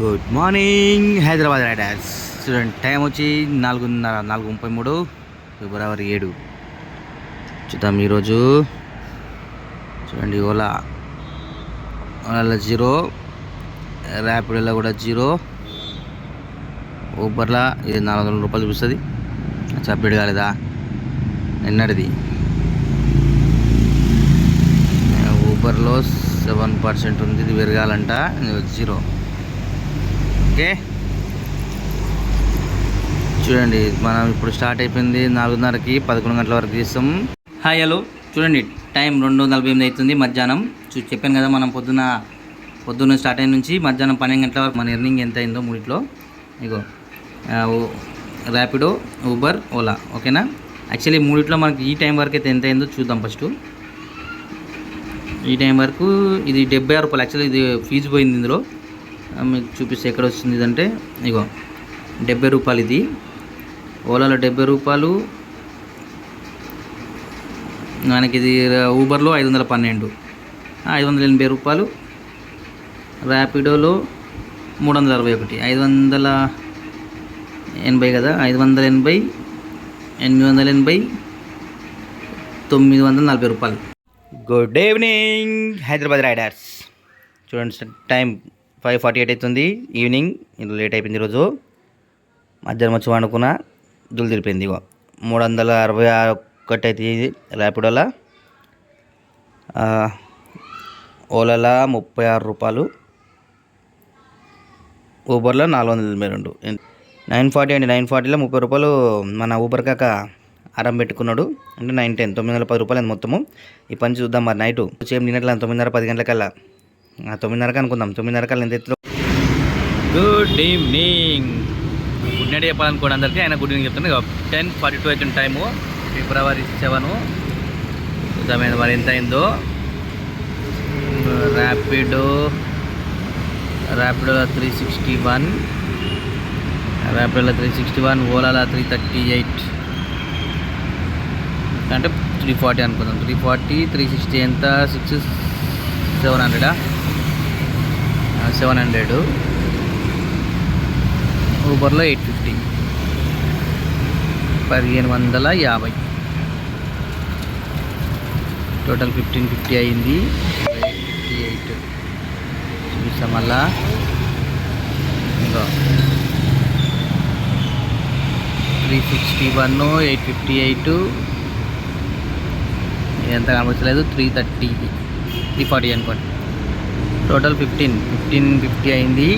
Good morning Hyderabad riders చూడండి time వచ్చి నాలుగున్నర నాలుగు ముప్పై మూడు ఫిబ్రవరి ఏడు. చూద్దాం ఈరోజు. చూడండి ఓలా. ఓలాలో జీరో ర్యాపిడోలో కూడా జీరో. ఊబర్లో ఇది నాలుగు వందల రూపాయలు చూపిస్తుంది. అప్డేట్ కాలేదా? నిన్నటిది. ఊబర్లో సెవెన్ పర్సెంట్ ఉంది ఇది పెరగాలంట జీరో. ఓకే. చూడండి మనం ఇప్పుడు స్టార్ట్ అయిపోయింది నాలుగున్నరకి పదకొండు గంటల వరకు తీస్తాం. Hi hello. చూడండి టైం రెండు నలభై ఎనిమిది అవుతుంది మధ్యాహ్నం. చూ చెప్పాను కదా మనం పొద్దున పొద్దున్న స్టార్ట్ అయిన నుంచి మధ్యాహ్నం పన్నెండు గంటల వరకు మన ఎర్నింగ్ ఎంత అయిందో మూడిట్లో. ఇగో ఓ- ర్యాపిడో ఊబర్ ఓలా ఓకేనా? యాక్చువల్లీ మూడిట్లో మనకి ఈ టైం వరకు అయితే ఎంత అయిందో చూద్దాం ఫస్ట్ ఈ టైం వరకు ఇది డెబ్బై ఆరు రూపాయలు. యాక్చువల్లీ ఇది ఫీజు పోయింది ఇందులో. మీకు చూపిస్తే ఎక్కడ వస్తుంది ఇదంటే ఇగో డెబ్బై రూపాయలు ఇది. ఓలాలో డెబ్బై రూపాయలు. మనకి ఇది ఊబర్లో ఐదు వందల పన్నెండు. ఐదు వందల ఎనభై రూపాయలు. ర్యాపిడోలో మూడు వందల అరవై ఒకటి. ఐదు వందల ఎనభై కదా? ఐదు వందల ఎనభై ఎనిమిది వందల ఎనభై తొమ్మిది వందల నలభై రూపాయలు. Good evening Hyderabad riders. చూడండి sir time five forty eight అవుతుంది. ఈవినింగ్ ఇది లేట్ అయిపోయింది ఈరోజు. మధ్యాహ్నం వచ్చి వండుకున్న దులు తెలిపింది ఇగో. మూడు వందల అరవై ఒకటి అయితే ఇది ర్యాపిడోలా. ఆ, ముప్పై ఆరు రూపాయలు. ఊబర్లో నాలుగు వందల ఎనభై రెండు. నైన్ ఫార్టీ అండి నైన్ ఫార్టీలో ముప్పై రూపాయలు మన ఊబర్ కాక ఆరం పెట్టుకున్నాడు. అంటే నైన్ టెన్ తొమ్మిది వందల పది రూపాయలు అయింది మొత్తము. ఈ పని చూద్దాం మరి నైట్. సేమ్ నిన్నట్లా తొమ్మిదిన్నర పది గంటలకల్లా. తొమ్మిదిన్నరకు అనుకుందాం. తొమ్మిదిన్నరకల్లా ఎంత ఎత్తులో? గుడ్ ఈవినింగ్ గుడ్ నైట్ చెప్పాలనుకోండి అందరికీ ఆయన గుడ్ ఈవినింగ్ చెప్తుంది టెన్ ఫార్టీ టూ అవుతుంది టైము ఫిబ్రవరి సెవెన్ చూద్దాం మరి ఎంత అయిందో? ర్యాపిడో ర్యాపిడోలో త్రీ సిక్స్టీ వన్ ర్యాపిడోలో త్రీ సిక్స్టీ వన్ ఓలాలో త్రీ థర్టీ ఎయిట్ అంటే త్రీ ఫార్టీ అనుకుందాం. త్రీ ఫార్టీ త్రీ సిక్స్టీ ఎంత? సిక్స్ సెవెన్ హండ్రెడా సెవెన్ హండ్రెడ్. ఊబర్లో ఎయిట్ ఫిఫ్టీ. పదిహేను వందల యాభై. టోటల్ ఫిఫ్టీన్ ఫిఫ్టీ అయింది. ఫిఫ్టీ ఎయిట్ చూపిస్తాం మళ్ళా. ఇంకా three sixty one eight fifty eight ఎంత కనిపించలేదు త్రీ థర్టీ త్రీ ఫార్టీ అనుకోండి. టోటల్ ఫిఫ్టీన్ ఫిఫ్టీన్ ఫిఫ్టీ అయింది.